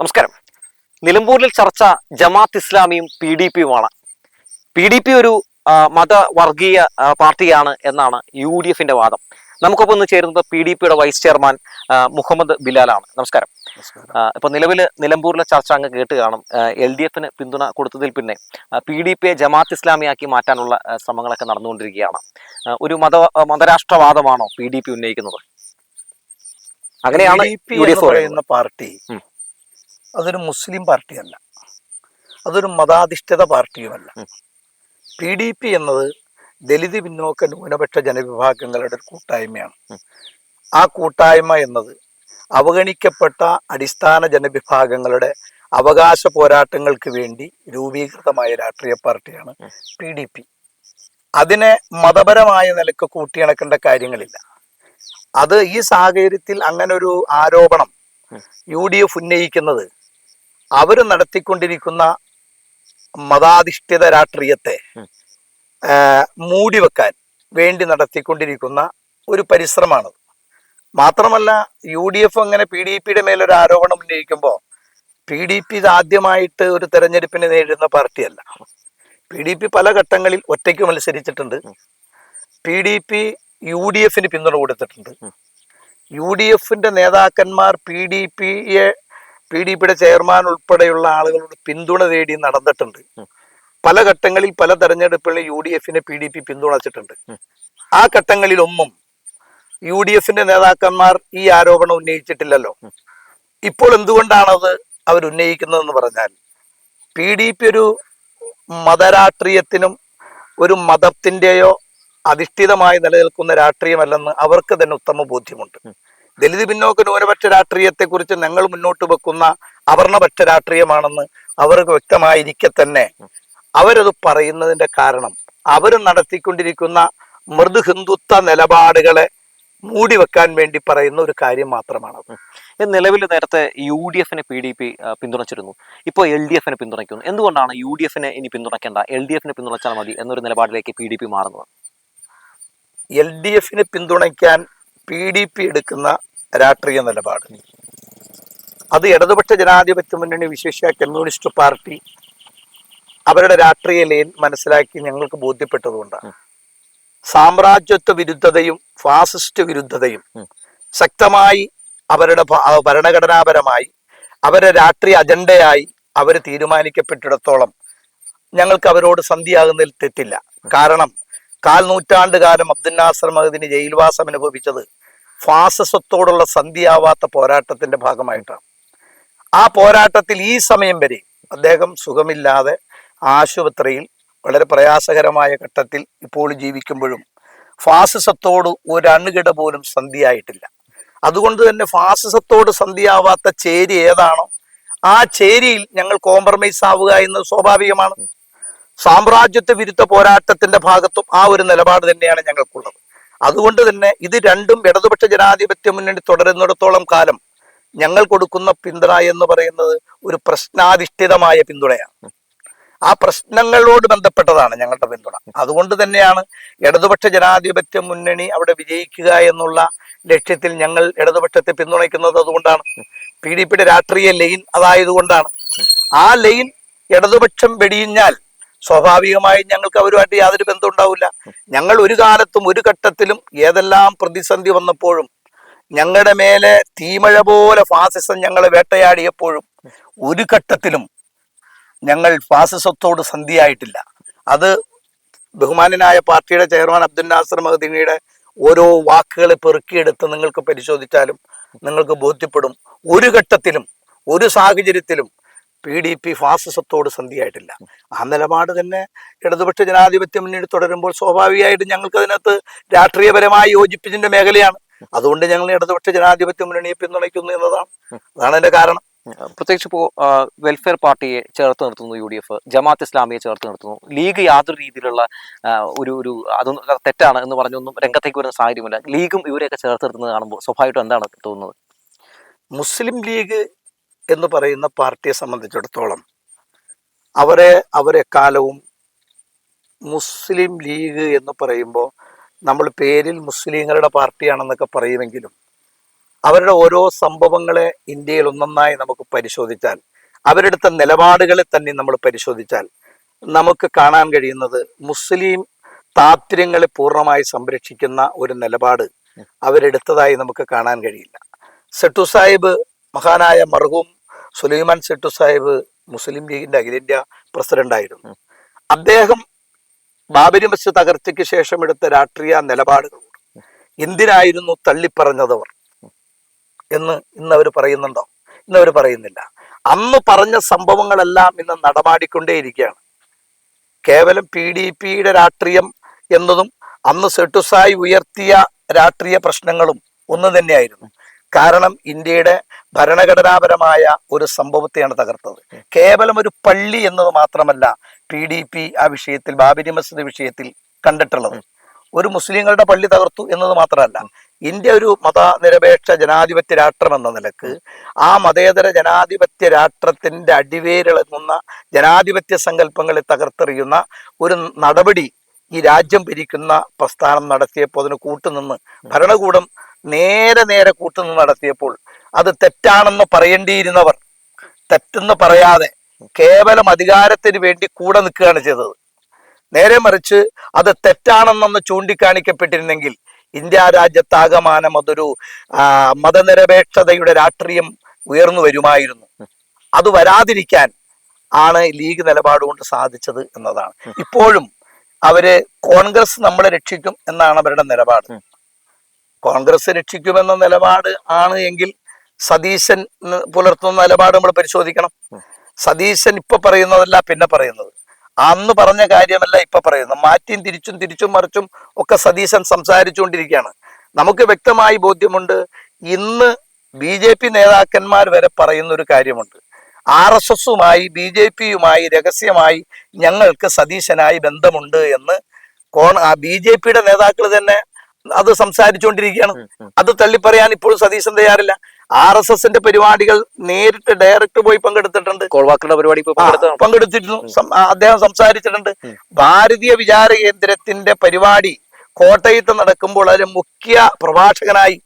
നമസ്കാരം. നിലമ്പൂരിൽ ചർച്ച ജമാത്ത് ഇസ്ലാമിയും പി ഡി പിയുമാണ്. പി ഡി പി ഒരു മതവർഗീയ പാർട്ടിയാണ് എന്നാണ് യു ഡി എഫിന്റെ വാദം. നമുക്കൊപ്പം ഇന്ന് ചേരുന്നത് പി ഡി പിയുടെ വൈസ് ചെയർമാൻ മുഹമ്മദ് ബിലാലാണ്. നമസ്കാരം. ഇപ്പൊ നിലവിൽ നിലമ്പൂരിലെ ചർച്ച അങ്ങ് കേട്ട് കാണും. എൽ ഡി എഫിന് പിന്തുണ കൊടുത്തതിൽ പിന്നെ പി ഡി പിയെ ജമാത്ത് ഇസ്ലാമിയാക്കി മാറ്റാനുള്ള ശ്രമങ്ങളൊക്കെ നടന്നുകൊണ്ടിരിക്കുകയാണ്. ഒരു മത മതരാഷ്ട്രവാദമാണോ പി ഡി പി ഉന്നയിക്കുന്നത്? അങ്ങനെയാണ് പറയുന്ന പാർട്ടി. അതൊരു മുസ്ലിം പാർട്ടിയല്ല അതൊരു മതാധിഷ്ഠിത പാർട്ടിയുമല്ല. പി ഡി പി എന്നത് ദലിത് പിന്നോക്ക ന്യൂനപക്ഷ ജനവിഭാഗങ്ങളുടെ ഒരു കൂട്ടായ്മയാണ് ആ കൂട്ടായ്മ എന്നത് അവഗണിക്കപ്പെട്ട അടിസ്ഥാന ജനവിഭാഗങ്ങളുടെ അവകാശ പോരാട്ടങ്ങൾക്ക് വേണ്ടി രൂപീകൃതമായ രാഷ്ട്രീയ പാർട്ടിയാണ്. പി ഡി പി അതിനെ മതപരമായ നിലയ്ക്ക് കൂട്ടിയിണക്കേണ്ട കാര്യങ്ങളില്ല അത് ഈ സാഹചര്യത്തിൽ അങ്ങനെ ഒരു ആരോപണം. യു ഡി എഫ് ഉന്നയിക്കുന്നത് അവർ നടത്തിക്കൊണ്ടിരിക്കുന്ന മതാധിഷ്ഠിത രാഷ്ട്രീയത്തെ മൂടിവെക്കാൻ വേണ്ടി നടത്തിക്കൊണ്ടിരിക്കുന്ന ഒരു പരിശ്രമമാണ്. മാത്രമല്ല യു ഡി എഫ് അങ്ങനെ പി ഡി പിയുടെ മേലൊരു ആരോപണം ഉന്നയിക്കുമ്പോൾ പി ഡി പി ആദ്യമായിട്ട് ഒരു തെരഞ്ഞെടുപ്പിനെ നേരിടുന്ന പാർട്ടിയല്ല. പി ഡി പി പല ഘട്ടങ്ങളിൽ ഒറ്റയ്ക്ക് മത്സരിച്ചിട്ടുണ്ട്. P D P U D എഫിന് പിന്തുണ കൊടുത്തിട്ടുണ്ട്. യു ഡി എഫിന്റെ നേതാക്കന്മാർ പി ഡി പിയെ പി ഡി പിയുടെ ചെയർമാൻ ഉൾപ്പെടെയുള്ള ആളുകളോട് പിന്തുണ തേടി നടന്നിട്ടുണ്ട്. പല ഘട്ടങ്ങളിൽ പല തെരഞ്ഞെടുപ്പുകളിൽ യു ഡി എഫിനെ പി ഡി പി പിന്തുണച്ചിട്ടുണ്ട്. ആ ഘട്ടങ്ങളിലൊന്നും യു ഡി എഫിന്റെ നേതാക്കന്മാർ ഈ ആരോപണം ഉന്നയിച്ചിട്ടില്ലല്ലോ. ഇപ്പോൾ എന്തുകൊണ്ടാണത് അവർ ഉന്നയിക്കുന്നതെന്ന് പറഞ്ഞാൽ പി ഡി പി ഒരു മതരാഷ്ട്രീയത്തിനും ഒരു മതത്തിന്റെയോ അധിഷ്ഠിതമായി നിലനിൽക്കുന്ന രാഷ്ട്രീയമല്ലെന്ന് അവർക്ക് തന്നെ ഉത്തമ ബോധ്യമുണ്ട്. ദലിത് പിന്നോക്ക ന്യൂനപക്ഷ രാഷ്ട്രീയത്തെക്കുറിച്ച് ഞങ്ങൾ മുന്നോട്ട് വെക്കുന്ന അവർണപക്ഷ രാഷ്ട്രീയമാണെന്ന് അവർക്ക് വ്യക്തമായിരിക്കെ തന്നെ. അവരത് പറയുന്നതിന്റെ കാരണം അവർ നടത്തിക്കൊണ്ടിരിക്കുന്ന മൃദു ഹിന്ദുത്വ നിലപാടുകളെ മൂടി വെക്കാൻ വേണ്ടി പറയുന്ന ഒരു കാര്യം മാത്രമാണ് നിലവിൽ നേരത്തെ യു ഡി എഫിനെ പി ഡി പി പിന്തുണച്ചിരുന്നു. ഇപ്പോൾ എൽ ഡി എഫിനെ പിന്തുണയ്ക്കുന്നു. എന്തുകൊണ്ടാണ് യു ഡി എഫിനെ ഇനി പിന്തുണയ്ക്കേണ്ട? എൽ ഡി എഫിനെ പിന്തുണച്ചാൽ മതി എന്നൊരു നിലപാടിലേക്ക് പി ഡി പി മാറുന്നത്? എൽ ഡി എഫിനെ പിന്തുണയ്ക്കാൻ പി ഡി പി എടുക്കുന്ന രാഷ്ട്രീയ നിലപാട്. അത് ഇടതുപക്ഷ ജനാധിപത്യ മുന്നണി വിശേഷ കമ്മ്യൂണിസ്റ്റ് പാർട്ടി അവരുടെ രാഷ്ട്രീയ ലൈൻ മനസ്സിലാക്കി ഞങ്ങൾക്ക് ബോധ്യപ്പെട്ടതുകൊണ്ടാണ്. സാമ്രാജ്യത്വ വിരുദ്ധതയും ഫാസിസ്റ്റ് വിരുദ്ധതയും ശക്തമായി അവരുടെ ഭരണഘടനാപരമായി അവരുടെ രാഷ്ട്രീയ അജണ്ടയായി അവർ തീരുമാനിക്കപ്പെട്ടിടത്തോളം ഞങ്ങൾക്ക് അവരോട് സന്ധിയാകുന്നതിൽ തെറ്റില്ല. കാരണം കാൽ നൂറ്റാണ്ട് കാലം അബ്ദുൽ നാസർ മഹദിന് ജയിൽവാസം അനുഭവിച്ചത് ഫാസിസത്തോടുള്ള സന്ധിയാവാത്ത പോരാട്ടത്തിന്റെ ഭാഗമായിട്ടാണ്. ആ പോരാട്ടത്തിൽ ഈ സമയം വരെ അദ്ദേഹം സുഖമില്ലാതെ ആശുപത്രിയിൽ വളരെ പ്രയാസകരമായ ഘട്ടത്തിൽ ഇപ്പോൾ ജീവിക്കുമ്പോഴും ഫാസിസത്തോട് ഒരു അണുകിട പോലും സന്ധിയായിട്ടില്ല. അതുകൊണ്ട് തന്നെ ഫാസിസത്തോട് സന്ധിയാവാത്ത ചേരി ഏതാണോ ആ ചേരിയിൽ ഞങ്ങൾ കോംപ്രമൈസ് ആവുക എന്നത് സ്വാഭാവികമാണ്. സാമ്രാജ്യത്വ വിരുദ്ധ പോരാട്ടത്തിന്റെ ഭാഗത്തും ആ ഒരു നിലപാട് തന്നെയാണ് ഞങ്ങൾക്കുള്ളത്. അതുകൊണ്ട് തന്നെ ഇത് രണ്ടും ഇടതുപക്ഷ ജനാധിപത്യ മുന്നണി തുടരുന്നിടത്തോളം കാലം ഞങ്ങൾ കൊടുക്കുന്ന പിന്തുണ എന്ന് പറയുന്നത് ഒരു പ്രശ്നാധിഷ്ഠിതമായ പിന്തുണയാണ്. ആ പ്രശ്നങ്ങളോട് ബന്ധപ്പെട്ടതാണ് ഞങ്ങളുടെ പിന്തുണ. അതുകൊണ്ട് തന്നെയാണ് ഇടതുപക്ഷ ജനാധിപത്യ മുന്നണി അവിടെ വിജയിക്കുക എന്നുള്ള ലക്ഷ്യത്തിൽ ഞങ്ങൾ ഇടതുപക്ഷത്തെ പിന്തുണയ്ക്കുന്നത് അതുകൊണ്ടാണ്. പി ഡി പിയുടെ രാഷ്ട്രീയ ലൈൻ അതായതുകൊണ്ടാണ്. ആ ലൈൻ ഇടതുപക്ഷം വെടിയിഞ്ഞാൽ സ്വാഭാവികമായും ഞങ്ങൾക്ക് അവരുമായിട്ട് യാതൊരു ബന്ധം ഉണ്ടാവില്ല. ഞങ്ങൾ ഒരു കാലത്തും ഒരു ഘട്ടത്തിലും ഏതെല്ലാം പ്രതിസന്ധി വന്നപ്പോഴും ഞങ്ങളുടെ മേലെ തീമഴ പോലെ ഫാസിസം ഞങ്ങളെ വേട്ടയാടിയപ്പോഴും ഒരു ഘട്ടത്തിലും ഞങ്ങൾ ഫാസിസത്തോട് സന്ധിയായിട്ടില്ല. അത് ബഹുമാനനായ പാർട്ടിയുടെ ചെയർമാൻ അബ്ദുൽ നാസർ മഹദിനിയുടെ ഓരോ വാക്കുകളെ പെറുക്കിയെടുത്ത് നിങ്ങൾക്ക് പരിശോധിച്ചാലും നിങ്ങൾക്ക് ബോധ്യപ്പെടും. ഒരു ഘട്ടത്തിലും ഒരു സാഹചര്യത്തിലും പി ഡി പി ഫാസിസത്തോട് സന്ധിയായിട്ടില്ല. ആ നിലപാട് തന്നെ ഇടതുപക്ഷ ജനാധിപത്യ മുന്നണി തുടരുമ്പോൾ സ്വാഭാവികമായിട്ടും ഞങ്ങൾക്ക് അതിനകത്ത് രാഷ്ട്രീയപരമായി യോജിപ്പിച്ചിന്റെ മേഖലയാണ്. അതുകൊണ്ട് ഞങ്ങൾ ഇടതുപക്ഷ ജനാധിപത്യ മുന്നണിയെ പിന്തുണയ്ക്കുന്നു എന്നതാണ്. അതാണ് അതിന്റെ കാരണം. പ്രത്യേകിച്ച് ഇപ്പോൾ വെൽഫെയർ പാർട്ടിയെ ചേർത്ത് നിർത്തുന്നു യു ഡി എഫ് ജമാഅത്ത് ഇസ്ലാമിയെ ചേർത്ത് നിർത്തുന്നു. ലീഗ് യാതൊരു രീതിയിലുള്ള ഒരു ഒരു അതൊന്നും തെറ്റാണ് എന്ന് പറഞ്ഞൊന്നും രംഗത്തേക്ക് വരുന്ന സാഹചര്യമില്ല. ലീഗും ഇവരെയൊക്കെ ചേർത്ത് നിർത്തുന്നത് കാണുമ്പോൾ സ്വാഭാവികമായിട്ടും എന്താണ് തോന്നുന്നത്? മുസ്ലിം ലീഗ് എന്ന് പറയുന്ന പാർട്ടിയെ സംബന്ധിച്ചിടത്തോളം അവരെ അവരെ കാലവും മുസ്ലിം ലീഗ് എന്ന് പറയുമ്പോൾ നമ്മൾ പേരിൽ മുസ്ലിങ്ങളുടെ പാർട്ടിയാണെന്നൊക്കെ പറയുമെങ്കിലും അവരുടെ ഓരോ സംഭവങ്ങളെ ഇന്ത്യയിൽ ഒന്നൊന്നായി നമുക്ക് പരിശോധിച്ചാൽ അവരെടുത്ത നിലപാടുകളെ തന്നെ നമ്മൾ പരിശോധിച്ചാൽ നമുക്ക് കാണാൻ കഴിയുന്നത് മുസ്ലിം താത്പര്യങ്ങളെ പൂർണമായി സംരക്ഷിക്കുന്ന ഒരു നിലപാട് അവരെടുത്തതായി നമുക്ക് കാണാൻ കഴിയില്ല. സെട്ടു സാഹിബ് മഹാനായ മർഹൂം സുലൈമാൻ സെട്ടു സാഹിബ് മുസ്ലിം ലീഗിന്റെ അഖിലേന്ത്യാ പ്രസിഡന്റായിരുന്നു അദ്ദേഹം ബാബരി മസ്ജിദ് തകർച്ചയ്ക്ക് ശേഷം എടുത്ത രാഷ്ട്രീയ നിലപാടുകളോട് എന്തിനായിരുന്നു തള്ളിപ്പറഞ്ഞതവർ? എന്ന് ഇന്ന് അവർ പറയുന്നുണ്ടോ? ഇന്ന് അവർ പറയുന്നില്ല. അന്ന് പറഞ്ഞ സംഭവങ്ങളെല്ലാം ഇന്ന് നടമാടിക്കൊണ്ടേയിരിക്കുകയാണ്. കേവലം പി ഡി പിയുടെ രാഷ്ട്രീയം എന്നതും അന്ന് സെട്ടുസായി ഉയർത്തിയ രാഷ്ട്രീയ പ്രശ്നങ്ങളും ഒന്ന് തന്നെയായിരുന്നു. കാരണം ഇന്ത്യയുടെ ഭരണഘടനാപരമായ ഒരു സംഭവത്തെയാണ് തകർത്തത്. കേവലം ഒരു പള്ളി എന്നത് മാത്രമല്ല പി ഡി പി ആ വിഷയത്തിൽ ബാബരി മസ്ജിദ് വിഷയത്തിൽ കണ്ടിട്ടുള്ളത്. ഒരു മുസ്ലിങ്ങളുടെ പള്ളി തകർത്തു എന്നത് മാത്രമല്ല ഇന്ത്യ ഒരു മതനിരപേക്ഷ ജനാധിപത്യ രാഷ്ട്രം എന്ന നിലയ്ക്ക് ആ മതേതര ജനാധിപത്യ രാഷ്ട്രത്തിന്റെ അടിവേരിളങ്ങുന്ന ജനാധിപത്യ സങ്കല്പങ്ങളെ തകർത്തെറിയുന്ന ഒരു നടപടി ഈ രാജ്യം ഭരിക്കുന്ന പ്രസ്ഥാനം നടത്തിയപ്പോൾ അതിന് കൂട്ടുനിന്ന് ഭരണകൂടം നേരെ നേരെ കൂട്ടുനിന്ന് നടത്തിയപ്പോൾ അത് തെറ്റാണെന്ന് പറയേണ്ടിയിരുന്നവർ തെറ്റെന്ന് പറയാതെ കേവലം അധികാരത്തിന് വേണ്ടി കൂടെ നിൽക്കുകയാണ് ചെയ്തത്. നേരെ മറിച്ച് അത് തെറ്റാണെന്നൊന്ന് ചൂണ്ടിക്കാണിക്കപ്പെട്ടിരുന്നെങ്കിൽ ഇന്ത്യ രാജ്യത്താകമാനം അതൊരു മതനിരപേക്ഷതയുടെ രാഷ്ട്രീയം ഉയർന്നു വരുമായിരുന്നു. അത് വരാതിരിക്കാൻ ആണ് ലീഗ് നിലപാട് കൊണ്ട് സാധിച്ചത് എന്നതാണ്. ഇപ്പോഴും അവർ കോൺഗ്രസ് നമ്മളെ രക്ഷിക്കും എന്നാണ് അവരുടെ നിലപാട്. കോൺഗ്രസ് രക്ഷിക്കുമെന്ന നിലപാട് ആണ് എങ്കിൽ സതീശൻ ന്ന് പുലർത്തുന്ന നിലപാട് നമ്മൾ പരിശോധിക്കണം. സതീശൻ ഇപ്പൊ പറയുന്നതല്ല പിന്നെ പറയുന്നത്. അന്ന് പറഞ്ഞ കാര്യമല്ല ഇപ്പൊ പറയുന്നത്. മാറ്റിയും തിരിച്ചും തിരിച്ചും മറിച്ചും ഒക്കെ സതീശൻ സംസാരിച്ചുകൊണ്ടിരിക്കുകയാണ്. നമുക്ക് വ്യക്തമായി ബോധ്യമുണ്ട് ഇന്ന് ബി ജെ പി നേതാക്കന്മാർ വരെ പറയുന്ന ഒരു കാര്യമുണ്ട്. ആർ എസ് എസുമായി ബി ജെ പിയുമായി രഹസ്യമായി ഞങ്ങൾക്ക് സതീശനായി ബന്ധമുണ്ട് എന്ന് കോൺ ബി ജെ പിയുടെ നേതാക്കൾ തന്നെ അത് സംസാരിച്ചുകൊണ്ടിരിക്കുകയാണ്. അത് തള്ളിപ്പറയാൻ ഇപ്പോഴും സതീശൻ തയ്യാറില്ല. ആർ എസ് എസിന്റെ പരിപാടികൾ നേരിട്ട് ഡയറക്റ്റ് പോയി പങ്കെടുത്തിട്ടുണ്ട്. കോൾവാക്കളുടെ പരിപാടി പങ്കെടുത്തിരുന്നു. അദ്ദേഹം സംസാരിച്ചിട്ടുണ്ട്. ഭാരതീയ വിചാര കേന്ദ്രത്തിന്റെ പരിപാടി കോട്ടയത്ത് നടക്കുമ്പോൾ അതിൽ മുഖ്യ പ്രഭാഷകനായി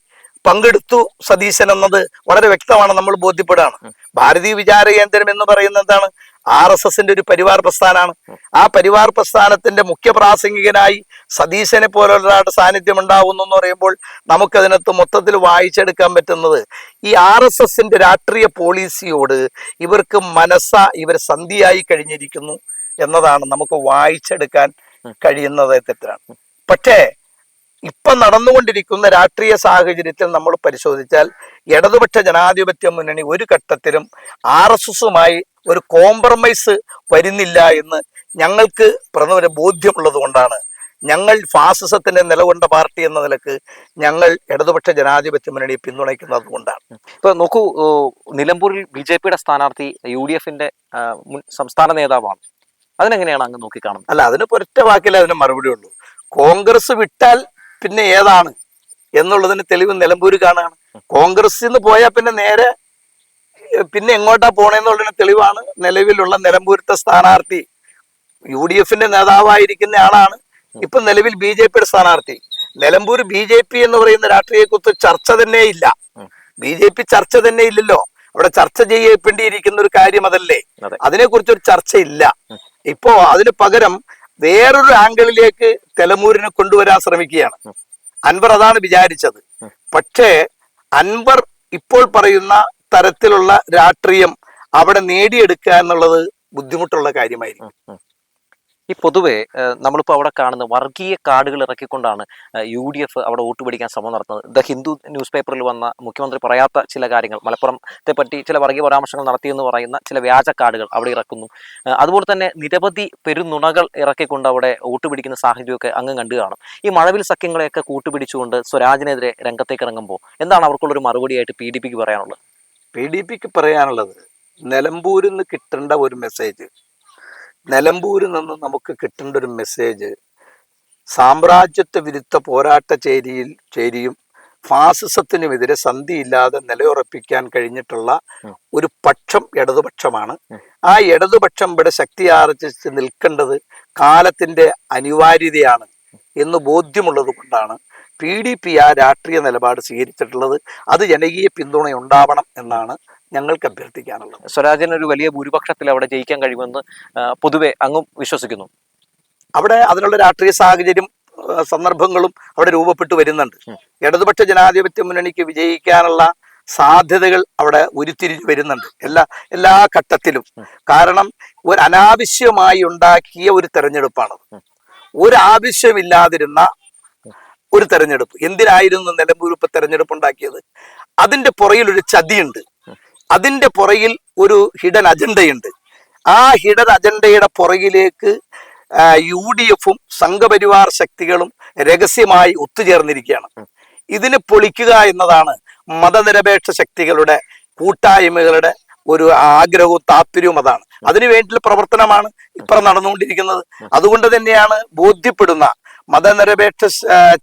പങ്കെടുത്തു സതീശൻ എന്നത് വളരെ വ്യക്തമാണ് നമ്മൾ ബോധ്യപ്പെടുകയാണ്. ഭാരതീയ വിചാര കേന്ദ്രം എന്ന് പറയുന്നത് എന്താണ്? ആർ എസ് എസിന്റെ ഒരു പരിവാർ പ്രസ്ഥാനമാണ്. ആ പരിവാർ പ്രസ്ഥാനത്തിന്റെ മുഖ്യ പ്രാസംഗികനായി സതീശനെ പോലുള്ള സാന്നിധ്യം ഉണ്ടാവുന്നു എന്ന് പറയുമ്പോൾ നമുക്കതിനകത്ത് മൊത്തത്തിൽ വായിച്ചെടുക്കാൻ പറ്റുന്നത് ഈ ആർ എസ് എസിന്റെ രാഷ്ട്രീയ പോളിസിയോട് ഇവർക്ക് മനസ്സ ഇവർ സന്ധിയായി കഴിഞ്ഞിരിക്കുന്നു എന്നതാണ് നമുക്ക് വായിച്ചെടുക്കാൻ കഴിയുന്നത് തെറ്റാണ്. പക്ഷേ ഇപ്പൊ നടന്നുകൊണ്ടിരിക്കുന്ന രാഷ്ട്രീയ സാഹചര്യത്തിൽ നമ്മൾ പരിശോധിച്ചാൽ ഇടതുപക്ഷ ജനാധിപത്യ മുന്നണി ഒരു ഘട്ടത്തിലും ആർ എസ് എസുമായി ഒരു കോംപ്രമൈസ് വരുന്നില്ല എന്ന് ഞങ്ങൾക്ക് പ്രഥമ ബോധ്യമുള്ളത് കൊണ്ടാണ്. ഞങ്ങൾ ഫാസിസത്തിന്റെ നിലകൊണ്ട പാർട്ടി എന്ന നിലയ്ക്ക് ഞങ്ങൾ ഇടതുപക്ഷ ജനാധിപത്യ മുന്നണിയെ പിന്തുണയ്ക്കുന്നത് കൊണ്ടാണ്. ഇപ്പൊ നോക്കൂ നിലമ്പൂരിൽ ബി ജെ പിയുടെ സ്ഥാനാർത്ഥി യു ഡി എഫിന്റെ മുൻ സംസ്ഥാന നേതാവാണ്. അതിനെങ്ങനെയാണ് അങ്ങ് നോക്കിക്കാണുന്നത്? അല്ല അതിന് ഒറ്റ വാക്കിൽ അതിന് മറുപടി ഉള്ളൂ. കോൺഗ്രസ് വിട്ടാൽ പിന്നെ ഏതാണ്? എന്നുള്ളതിന് തെളിവ് നിലമ്പൂര് കാണുകയാണ് കോൺഗ്രസിൽ നിന്ന് പോയാൽ പിന്നെ നേരെ പിന്നെ എങ്ങോട്ടാ പോണേന്നുള്ളതിന് തെളിവാണ് നിലവിലുള്ള നിലമ്പൂരത്തെ സ്ഥാനാർത്ഥി. യു ഡി എഫിന്റെ നേതാവായിരിക്കുന്ന ആളാണ് ഇപ്പൊ നിലവിൽ ബി ജെ പിയുടെ സ്ഥാനാർത്ഥി. നിലമ്പൂർ ബി ജെ പി എന്ന് പറയുന്ന രാഷ്ട്രീയ രാഷ്ട്രീയക്കുറിച്ച് ചർച്ച തന്നെ ഇല്ല. ബി ജെ പി ചർച്ച തന്നെ ഇല്ലല്ലോ. അവിടെ ചർച്ച ചെയ്യപ്പെട്ടിരിക്കുന്ന ഒരു കാര്യം അതല്ലേ? അതെ. അതിനെക്കുറിച്ച് ഒരു ചർച്ച ഇല്ല. ഇപ്പോ അതിന് പകരം വേറൊരു ആംഗിളിലേക്ക് തെലമൂരിനെ കൊണ്ടുവരാൻ ശ്രമിക്കുകയാണ്. അൻവർ അതാണ് വിചാരിച്ചത്. പക്ഷേ അൻവർ ഇപ്പോൾ പറയുന്ന തരത്തിലുള്ള രാഷ്ട്രീയം അവിടെ നേടിയെടുക്കുക എന്നുള്ളത് ബുദ്ധിമുട്ടുള്ള കാര്യമായിരിക്കും. ഈ പൊതുവേ നമ്മളിപ്പോൾ നമ്മളിപ്പോ അവിടെ കാണുന്ന വർഗീയ കാർഡുകൾ ഇറക്കിക്കൊണ്ടാണ് യു ഡി എഫ് അവിടെ വോട്ട് പിടിക്കാൻ ശ്രമം നടത്തുന്നത്. ദ ഹിന്ദു ന്യൂസ് പേപ്പറിൽ വന്ന മുഖ്യമന്ത്രി പറയാത്ത ചില കാര്യങ്ങൾ മലപ്പുറത്തെ പറ്റി ചില വർഗീയ പരാമർശങ്ങൾ നടത്തിയെന്ന് പറയുന്ന ചില വ്യാജ കാർഡുകൾ അവിടെ ഇറക്കുന്നു. അതുപോലെ തന്നെ നിരവധി പെരുനുണകൾ ഇറക്കിക്കൊണ്ട് അവിടെ വോട്ട് പിടിക്കുന്ന സാഹചര്യമൊക്കെ അങ്ങ് കണ്ടു കാണും. ഈ മഴവിൽ സഖ്യങ്ങളെയൊക്കെ കൂട്ടുപിടിച്ചുകൊണ്ട് സ്വരാജിനെതിരെ രംഗത്തേക്ക് ഇറങ്ങുമ്പോൾ എന്താണ് അവർക്കുള്ളൊരു മറുപടിയായിട്ട് പി ഡി പിക്ക് പറയാനുള്ളത്? പി ഡി പിക്ക് പറയാനുള്ളത് നിലമ്പൂരിൽ നിന്ന് കിട്ടേണ്ട ഒരു മെസ്സേജ് നിലമ്പൂരിൽ നിന്ന് നമുക്ക് കിട്ടേണ്ട ഒരു മെസ്സേജ് സാമ്രാജ്യത്വ വിരുദ്ധ പോരാട്ട ചേരിയിൽ ചേരിയും ഫാസിസത്തിനുമെതിരെ സന്ധിയില്ലാതെ നിലയുറപ്പിക്കാൻ കഴിഞ്ഞിട്ടുള്ള. ഒരു പക്ഷം ഇടതുപക്ഷമാണ്. ആ ഇടതുപക്ഷം ഇവിടെ ശക്തി ആർജിച്ച് നിൽക്കേണ്ടത് കാലത്തിന്റെ അനിവാര്യതയാണ് എന്ന് ബോധ്യമുള്ളത് കൊണ്ടാണ് പി ഡി പി ആ രാഷ്ട്രീയ നിലപാട് സ്വീകരിച്ചിട്ടുള്ളത്. അത് ജനകീയ പിന്തുണ ഉണ്ടാവണം എന്നാണ് ഞങ്ങൾക്ക് അഭ്യർത്ഥിക്കാനുള്ളത്. സ്വരാജിന് ഒരു വലിയ ഭൂരിപക്ഷത്തിൽ അവിടെ ജയിക്കാൻ കഴിയുമെന്ന് പൊതുവെ അങ്ങും വിശ്വസിക്കുന്നു. അവിടെ അതിനുള്ള രാഷ്ട്രീയ സാഹചര്യം സന്ദർഭങ്ങളും അവിടെ രൂപപ്പെട്ടു വരുന്നുണ്ട്. ഇടതുപക്ഷ ജനാധിപത്യ മുന്നണിക്ക് വിജയിക്കാനുള്ള സാധ്യതകൾ അവിടെ ഉരുത്തിരിഞ്ഞു വരുന്നുണ്ട്. എല്ലാ എല്ലാ ഘട്ടത്തിലും. കാരണം ഒരു അനാവശ്യമായി ഉണ്ടാക്കിയ ഒരു തെരഞ്ഞെടുപ്പാണ്. ഒരു ആവശ്യമില്ലാതിരുന്ന ഒരു തെരഞ്ഞെടുപ്പ്. എന്തിനായിരുന്നു നിലമ്പൂർ ഇപ്പൊ തെരഞ്ഞെടുപ്പ് ഉണ്ടാക്കിയത്? അതിന്റെ പുറയിൽ ഒരു ചതിയുണ്ട്. അതിന്റെ പുറകിൽ ഒരു ഹിഡൻ അജണ്ടയുണ്ട്. ആ ഹിഡൻ അജണ്ടയുടെ പുറകിലേക്ക് യു ഡി എഫും സംഘപരിവാർ ശക്തികളും രഹസ്യമായി ഒത്തുചേർന്നിരിക്കുകയാണ്. ഇതിനെ പൊളിക്കുക എന്നതാണ് മതനിരപേക്ഷ ശക്തികളുടെ കൂട്ടായ്മകളുടെ ഒരു ആഗ്രഹവും താല്പര്യവും അതാണ്. അതിനു വേണ്ടിയുള്ള പ്രവർത്തനമാണ് ഇപ്പുറം നടന്നുകൊണ്ടിരിക്കുന്നത്. അതുകൊണ്ട് തന്നെയാണ് ബോധ്യപ്പെടുന്ന മതനിരപേക്ഷ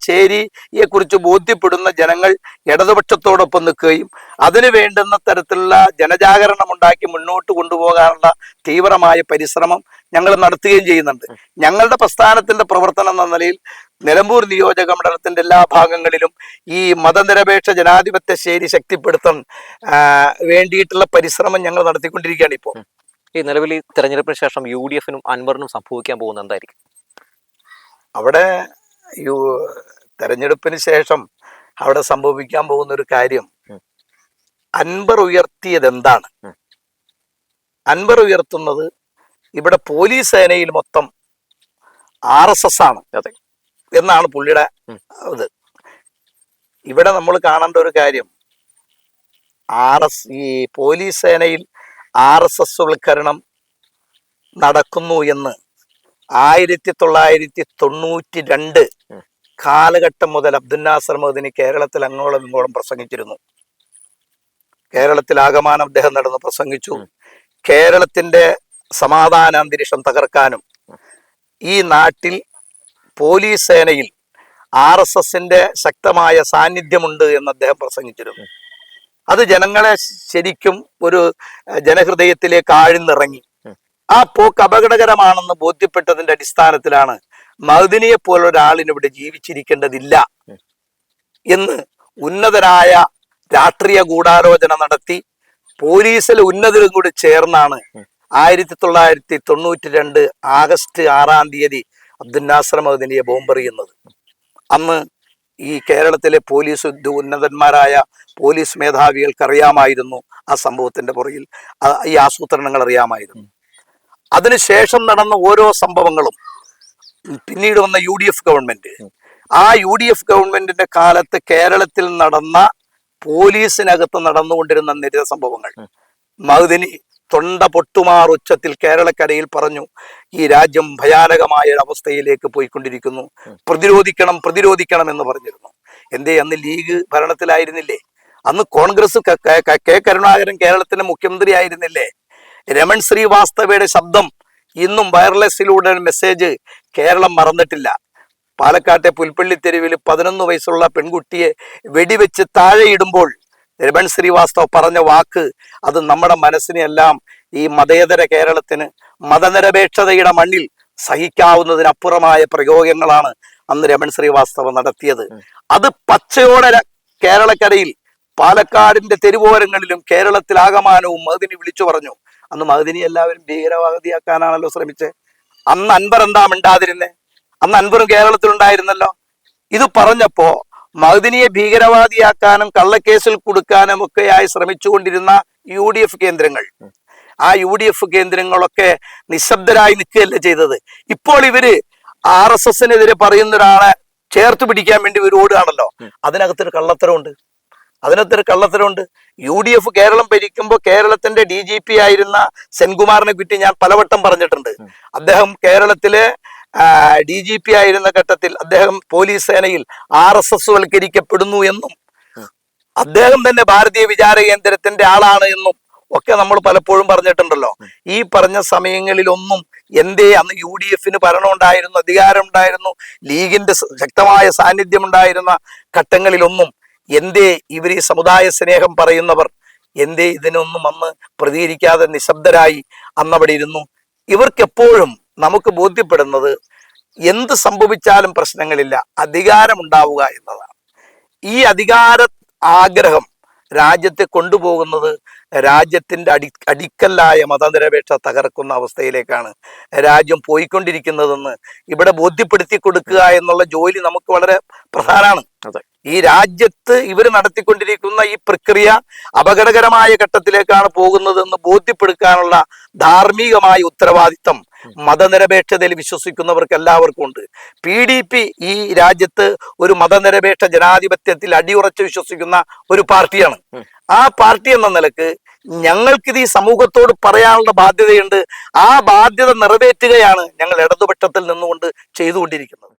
ചേരിയെക്കുറിച്ച് ബോധ്യപ്പെടുന്ന ജനങ്ങൾ ഇടതുപക്ഷത്തോടൊപ്പം നിൽക്കുകയും അതിന് വേണ്ടുന്ന തരത്തിലുള്ള ജനജാഗരണം ഉണ്ടാക്കി മുന്നോട്ട് കൊണ്ടുപോകാനുള്ള തീവ്രമായ പരിശ്രമം ഞങ്ങൾ നടത്തുകയും ചെയ്യുന്നുണ്ട്. ഞങ്ങളുടെ പ്രസ്ഥാനത്തിന്റെ പ്രവർത്തനം എന്ന നിലയിൽ നിലമ്പൂർ നിയോജക മണ്ഡലത്തിന്റെ എല്ലാ ഭാഗങ്ങളിലും ഈ മതനിരപേക്ഷ ജനാധിപത്യ ശൈലി ശക്തിപ്പെടുത്താൻ വേണ്ടിയിട്ടുള്ള പരിശ്രമം ഞങ്ങൾ നടത്തിക്കൊണ്ടിരിക്കുകയാണ് ഇപ്പോൾ. ഈ നിലവിൽ തെരഞ്ഞെടുപ്പിന് ശേഷം യു ഡി എഫിനും അൻവറിനും സംഭവിക്കാൻ പോകുന്ന എന്തായിരിക്കും? അവിടെ യു തെരഞ്ഞെടുപ്പിന് ശേഷം അവിടെ സംഭവിക്കാൻ പോകുന്ന ഒരു കാര്യം അൻപർ ഉയർത്തിയത് എന്താണ് അൻപർ ഉയർത്തുന്നത് ഇവിടെ പോലീസ് സേനയിൽ മൊത്തം ആർ എസ് എസ് ആണ് എന്നാണ് പുള്ളിയുടെ ഇത്. ഇവിടെ നമ്മൾ കാണേണ്ട ഒരു കാര്യം. ആർ എസ് ഈ പോലീസ് സേനയിൽ ആർ എസ് എസ് വൽക്കരണം നടക്കുന്നു എന്ന് ആയിരത്തി തൊള്ളായിരത്തി തൊണ്ണൂറ്റി രണ്ട്. കാലഘട്ടം മുതൽ അബ്ദുൽ നാസർ മഹദിനി കേരളത്തിൽ അങ്ങോളം ഇങ്ങോളം പ്രസംഗിച്ചിരുന്നു കേരളത്തിൽ ആകമാനം അദ്ദേഹം നടന്ന് പ്രസംഗിച്ചു. കേരളത്തിന്റെ സമാധാന അന്തരീക്ഷം തകർക്കാനും ഈ നാട്ടിൽ പോലീസ് സേനയിൽ ആർ എസ് എസിന്റെ ശക്തമായ സാന്നിധ്യമുണ്ട് എന്ന് അദ്ദേഹം പ്രസംഗിച്ചിരുന്നു അത് ജനങ്ങളെ ശരിക്കും ഒരു ജനഹൃദയത്തിലേക്ക് ആഴ്ന്നിറങ്ങി. ആ പോക്ക് അപകടകരമാണെന്ന് ബോധ്യപ്പെട്ടതിന്റെ അടിസ്ഥാനത്തിലാണ് മഹദിനിയെ പോലെ ഒരാളിന് ഇവിടെ ജീവിച്ചിരിക്കേണ്ടതില്ല എന്ന് ഉന്നതരായ രാഷ്ട്രീയ ഗൂഢാലോചന നടത്തി പോലീസിലെ ഉന്നതരും കൂടി ചേർന്നാണ്. ആയിരത്തി തൊള്ളായിരത്തി തൊണ്ണൂറ്റി രണ്ട് ആഗസ്റ്റ് ആറാം തീയതി അബ്ദുൽ നാസർ മഹദിനിയെ ബോംബെറിയുന്നത് അന്ന് ഈ കേരളത്തിലെ പോലീസ് ഉന്നതന്മാരായ പോലീസ് മേധാവികൾക്ക് അറിയാമായിരുന്നു ആ സംഭവത്തിന്റെ പുറകിൽ ഈ ആസൂത്രണങ്ങൾ അറിയാമായിരുന്നു അതിനുശേഷം നടന്ന ഓരോ സംഭവങ്ങളും പിന്നീട് വന്ന യു ഡി എഫ് ഗവൺമെന്റ് ആ യു ഡി എഫ് ഗവൺമെന്റിന്റെ കാലത്ത് കേരളത്തിൽ നടന്ന പോലീസിനകത്ത് നടന്നുകൊണ്ടിരുന്ന നിരവധി സംഭവങ്ങൾ. മഹദിനി തൊണ്ട പൊട്ടുമാർ ഉച്ചത്തിൽ കേരളക്കരയിൽ പറഞ്ഞു ഈ രാജ്യം ഭയാനകമായ ഒരു അവസ്ഥയിലേക്ക് പോയിക്കൊണ്ടിരിക്കുന്നു. പ്രതിരോധിക്കണം പ്രതിരോധിക്കണം എന്ന് പറഞ്ഞിരുന്നു. എന്തേ അന്ന് ലീഗ് ഭരണത്തിലായിരുന്നില്ലേ? അന്ന് കോൺഗ്രസ് കെ കരുണാകരൻ കേരളത്തിന്റെ മുഖ്യമന്ത്രി ആയിരുന്നില്ലേ രമൺ ശ്രീവാസ്തവയുടെ ശബ്ദം ഇന്നും വയർലെസ്സിലൂടെ മെസ്സേജ് കേരളം മറന്നിട്ടില്ല. പാലക്കാട്ടെ പുൽപ്പള്ളി തെരുവിൽ പതിനൊന്ന് വയസ്സുള്ള പെൺകുട്ടിയെ വെടിവെച്ച് താഴെയിടുമ്പോൾ രമൺ ശ്രീവാസ്തവ് പറഞ്ഞ വാക്ക് അത് നമ്മുടെ മനസ്സിനെല്ലാം ഈ മതേതര കേരളത്തിന് മതനിരപേക്ഷതയുടെ മണ്ണിൽ സഹിക്കാവുന്നതിനപ്പുറമായ പ്രയോഗങ്ങളാണ് അന്ന് രമൺ ശ്രീവാസ്തവ നടത്തിയത്. അത് പച്ചയോടെ കേരളക്കരയിൽ പാലക്കാടിന്റെ തെരുവോരങ്ങളിലും കേരളത്തിലാകമാനവും മഹദിനി വിളിച്ചു പറഞ്ഞു. അന്ന് മഹദിനി എല്ലാവരും ഭീകരവാദിയാക്കാനാണല്ലോ ശ്രമിച്ചത് അന്ന് അൻവർ എന്താ മിണ്ടാതിരുന്നേ? അന്ന് അൻവറും കേരളത്തിലുണ്ടായിരുന്നല്ലോ. ഇത് പറഞ്ഞപ്പോ മഹദിനിയെ ഭീകരവാദിയാക്കാനും കള്ളക്കേസിൽ കൊടുക്കാനും ഒക്കെയായി ശ്രമിച്ചുകൊണ്ടിരുന്ന യു ഡി എഫ് കേന്ദ്രങ്ങൾ. ആ യു ഡി എഫ് കേന്ദ്രങ്ങളൊക്കെ നിശബ്ദരായി നിൽക്കുകയല്ലേ ചെയ്തത്? ഇപ്പോൾ ഇവർ ആർ എസ് എസിനെതിരെ പറയുന്ന ഒരാളെ ചേർത്ത് പിടിക്കാൻ വേണ്ടി ഇവർ ഓടുകയാണല്ലോ. അതിനകത്തൊരു കള്ളത്തരമുണ്ട്. അതിനകത്തൊരു കള്ളത്തരമുണ്ട്. യു ഡി എഫ് കേരളം ഭരിക്കുമ്പോൾ കേരളത്തിന്റെ ഡി ജി പി ആയിരുന്ന സെൻകുമാറിനെ പറ്റി ഞാൻ പലവട്ടം പറഞ്ഞിട്ടുണ്ട്. അദ്ദേഹം കേരളത്തിലെ ഡി ജി പി ആയിരുന്ന ഘട്ടത്തിൽ അദ്ദേഹം പോലീസ് സേനയിൽ ആർ എസ് എസ് വൽക്കരിക്കപ്പെടുന്നു എന്നും അദ്ദേഹം തന്നെ ഭാരതീയ വിചാര കേന്ദ്രത്തിന്റെ ആളാണ് എന്നും ഒക്കെ നമ്മൾ പലപ്പോഴും പറഞ്ഞിട്ടുണ്ടല്ലോ. ഈ പറഞ്ഞ സമയങ്ങളിലൊന്നും എന്തേ അന്ന് യു ഡി എഫിന് ഭരണമുണ്ടായിരുന്നു അധികാരം ഉണ്ടായിരുന്നു ലീഗിന്റെ ശക്തമായ സാന്നിധ്യം ഉണ്ടായിരുന്ന ഘട്ടങ്ങളിലൊന്നും എന്തേ ഇവർ ഈ സമുദായ സ്നേഹം പറയുന്നവർ? എന്തേ ഇതിനൊന്നും അന്ന് പ്രതികരിക്കാതെ നിശബ്ദരായി അന്നവിടെ ഇരുന്നു? ഇവർക്കെപ്പോഴും നമുക്ക് ബോധ്യപ്പെടുന്നത് എന്ത് സംഭവിച്ചാലും പ്രശ്നങ്ങളില്ല അധികാരമുണ്ടാവുക എന്നതാണ്. ഈ അധികാര ആഗ്രഹം രാജ്യത്തെ കൊണ്ടുപോകുന്നത് രാജ്യത്തിന്റെ അടി അടിക്കല്ലായ മതനിരപേക്ഷ തകർക്കുന്ന അവസ്ഥയിലേക്കാണ് രാജ്യം പോയിക്കൊണ്ടിരിക്കുന്നതെന്ന് ഇവിടെ ബോധ്യപ്പെടുത്തി കൊടുക്കുക എന്നുള്ള ജോലി നമുക്ക് വളരെ പ്രധാനമാണ്. അതെ. ഈ രാജ്യത്ത് ഇവർ നടത്തിക്കൊണ്ടിരിക്കുന്ന ഈ പ്രക്രിയ അപകടകരമായ ഘട്ടത്തിലേക്കാണ് പോകുന്നതെന്ന് ബോധ്യപ്പെടുത്താനുള്ള ധാർമ്മികമായ ഉത്തരവാദിത്തം മതനിരപേക്ഷതയിൽ വിശ്വസിക്കുന്നവർക്ക് എല്ലാവർക്കും ഉണ്ട് പി ഡി പി ഈ രാജ്യത്ത് ഒരു മതനിരപേക്ഷ ജനാധിപത്യത്തിൽ അടിയുറച്ച് വിശ്വസിക്കുന്ന ഒരു പാർട്ടിയാണ്. ആ പാർട്ടി എന്ന നിലയ്ക്ക് ഞങ്ങൾക്കിത് ഈ സമൂഹത്തോട് പറയാനുള്ള ബാധ്യതയുണ്ട്. ആ ബാധ്യത നിറവേറ്റുകയാണ് ഞങ്ങൾ ഇടതുപക്ഷത്തിൽ നിന്നുകൊണ്ട് ചെയ്തുകൊണ്ടിരിക്കുന്നത്.